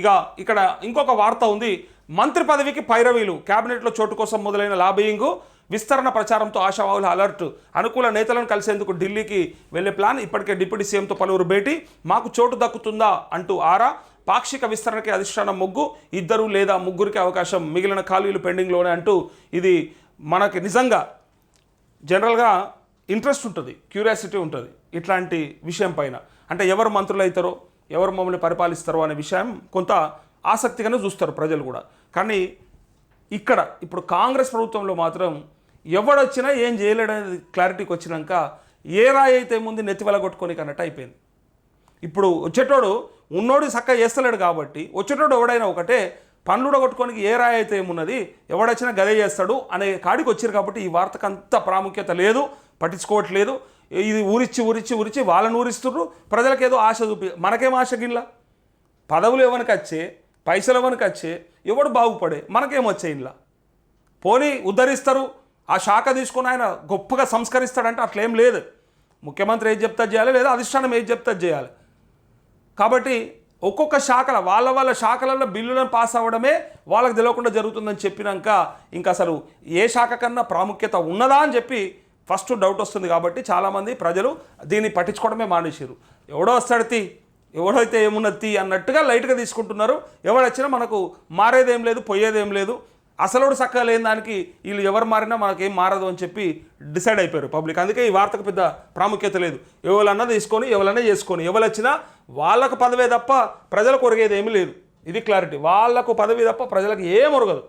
ఇక ఇక్కడ ఇంకొక వార్త ఉంది. మంత్రి పదవికి పైరవీలు కేబినెట్లో చోటు కోసం మొదలైన లాబియింగ్ విస్తరణ ప్రచారంతో ఆశావాహుల అలర్ట్. అనుకూల నేతలను కలిసేందుకు ఢిల్లీకి వెళ్ళే ప్లాన్ ఇప్పటికే డిప్యూటీ సీఎంతో పలువురు భేటీ. మాకు చోటు దక్కుతుందా? అంటూ ఆరా. పాక్షిక విస్తరణకి అధిష్టానం ముగ్గు ఇద్దరు లేదా ముగ్గురికి అవకాశం మిగిలిన ఖాళీలు పెండింగ్లోనే అంటూ ఇది మనకి నిజంగా జనరల్గా ఇంట్రెస్ట్ ఉంటుంది క్యూరియాసిటీ ఉంటుంది ఇట్లాంటి విషయం పైన. అంటే ఎవరు మంత్రులు అవుతారో ఎవరు మమ్మల్ని పరిపాలిస్తారో అనే విషయం కొంత ఆసక్తిగానే చూస్తారు ప్రజలు కూడా. కానీ ఇక్కడ ఇప్పుడు కాంగ్రెస్ ప్రభుత్వంలో మాత్రం ఎవడొచ్చినా ఏం చేయలేడనేది క్లారిటీకి వచ్చినాక ఏ రాయి అయితే ముందు నెత్తివల కొట్టుకొని అన్నట్టు అయిపోయింది. ఇప్పుడు వచ్చేటోడు ఉన్నోడు చక్కగా చేస్తలేడు కాబట్టి వచ్చేటోడు ఎవడైనా ఒకటే పనులు కొట్టుకోనికి ఏ రాయి అయితే ఏమున్నది ఎవడొచ్చినా గదే చేస్తాడు అనే కాడికి వచ్చారు కాబట్టి ఈ వార్తకు అంత ప్రాముఖ్యత లేదు. పట్టించుకోవట్లేదు. ఇది ఊరిచ్చి ఊరిచ్చి ఊరిచ్చి వాళ్ళని ఊరిస్తున్నారు ప్రజలకు ఏదో ఆశ చూపి మనకేం ఆశ గిల్ల పదవులు ఎవరికి వచ్చే పైసలు ఎవరికి వచ్చే? ఎవడు బాగుపడే? మనకేమొచ్చే పోనీ ఉద్ధరిస్తారు. ఆ శాఖ తీసుకొని ఆయన గొప్పగా సంస్కరిస్తాడంటే అట్లేం లేదు. ముఖ్యమంత్రి ఏది చెప్తా చేయాలి లేదా అధిష్టానం ఏది చెప్తా చేయాలి. కాబట్టి ఒక్కొక్క శాఖల వాళ్ళ వాళ్ళ శాఖలలో బిల్లులను పాస్ అవ్వడమే వాళ్ళకి తెలియకుండా జరుగుతుందని చెప్పినాక ఇంకా అసలు ఏ శాఖ కన్నా ప్రాముఖ్యత ఉన్నదా అని చెప్పి ఫస్ట్ డౌట్ వస్తుంది కాబట్టి చాలామంది ప్రజలు దీన్ని పట్టించుకోవడమే మానేశారు. ఎవడో వస్తాడు తీ ఎవడైతే ఏమున్నది తీ అన్నట్టుగా లైట్గా తీసుకుంటున్నారు. ఎవడొచ్చినా మనకు మారేదేం లేదు పోయేదేం లేదు. అసలుడు చక్కగా లేని దానికి వీళ్ళు ఎవరు మారినా మనకేం మారదు అని చెప్పి డిసైడ్ అయిపోయారు పబ్లిక్. అందుకే ఈ వార్తకు పెద్ద ప్రాముఖ్యత లేదు. ఎవరన్నా తీసుకొని ఎవరన్నా చేసుకొని ఎవరు వచ్చినా వాళ్ళకు పదవే తప్ప ప్రజలకు ఒరిగేది ఏమీ లేదు. ఇది క్లారిటీ. వాళ్ళకు పదవి తప్ప ప్రజలకు ఏం ఒరగదు.